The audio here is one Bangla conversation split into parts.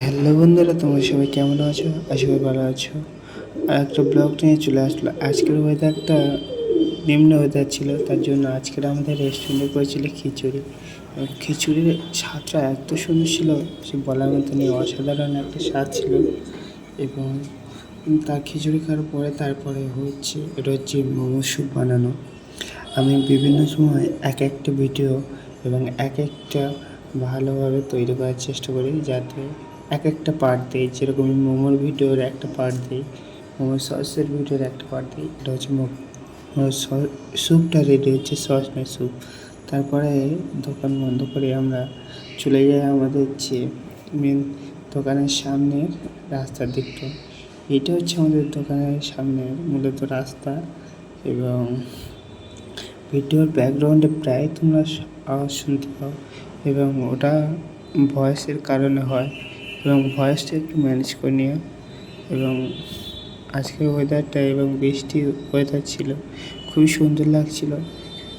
হ্যালো বন্ধুরা, তোমরা সবাই কেমন আছো? আশা করি ভালো আছো। আর একটা ব্লগ নিয়ে চলে আসলো। আজকের ওয়েদারটা নিম্ন ওয়েদার ছিল, তার জন্য আজকের আমাদের রেস্টুরেন্টে করেছিল খিচুড়ি। এবং খিচুড়ির স্বাদটা এত সুন্দর ছিল, সে বলার মতো নেই, অসাধারণ একটা স্বাদ ছিল। এবং তার খিচুড়ি খাওয়ার পরে তারপরে হচ্ছে, এটা হচ্ছে মোমো স্যুপ বানানো। আমি বিভিন্ন সময় এক একটা ভিডিও এবং এক একটা ভালোভাবে তৈরি করার চেষ্টা করি, যাতে এক একটা পার্ট দিই যেরকম মোমোর ভিডিওর একটা পার্ট দিই, মোমোর সসের ভিডিওর একটা পার্ট দিই, এটা হচ্ছে স্যুপটা রেডি হচ্ছে সস নয় স্যুপ তারপরে দোকান বন্ধ করে আমরা চলে যাই আমাদের যে মেন দোকানের সামনের রাস্তার দিকটা। এটা হচ্ছে আমাদের দোকানের সামনে মূলত রাস্তা এবং ভিডিওর ব্যাকগ্রাউন্ডে প্রায় তোমরা আওয়াজ শুনতে পাও এবং ওটা ভয়েসের কারণে হয়। এবং ভয়েসটা একটু ম্যানেজ করে নিও। এবং আজকের ওয়েদারটা এবং বৃষ্টি ওয়েদার ছিল, খুবই সুন্দর লাগছিল।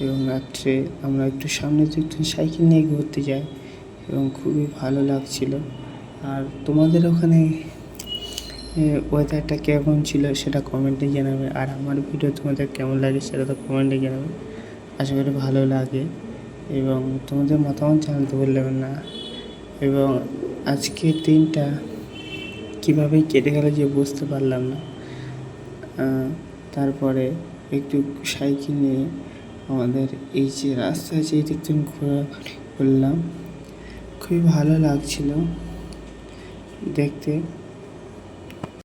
এবং রাত্রে আমরা একটু সামনে একটু সাইকেল নিয়ে ঘুরতে যাই এবং খুবই ভালো লাগছিল। আর তোমাদের ওখানে ওয়েদারটা কেমন ছিল সেটা কমেন্টে জানাবে। আর আমার ভিডিও তোমাদের কেমন লাগে সেটা তো কমেন্টে জানাবে। আশা করি ভালো লাগে। এবং তোমাদের মতামত জানাতে বললেন না। এবং আজকের দিনটা কীভাবে কেটে গেল যে বুঝতে পারলাম না। তারপরে একটু সাইকেল নিয়ে আমাদের এই যে রাস্তা দিক থেকে ঘোরাঘুরি করলাম, খুবই ভালো লাগছিল দেখতে।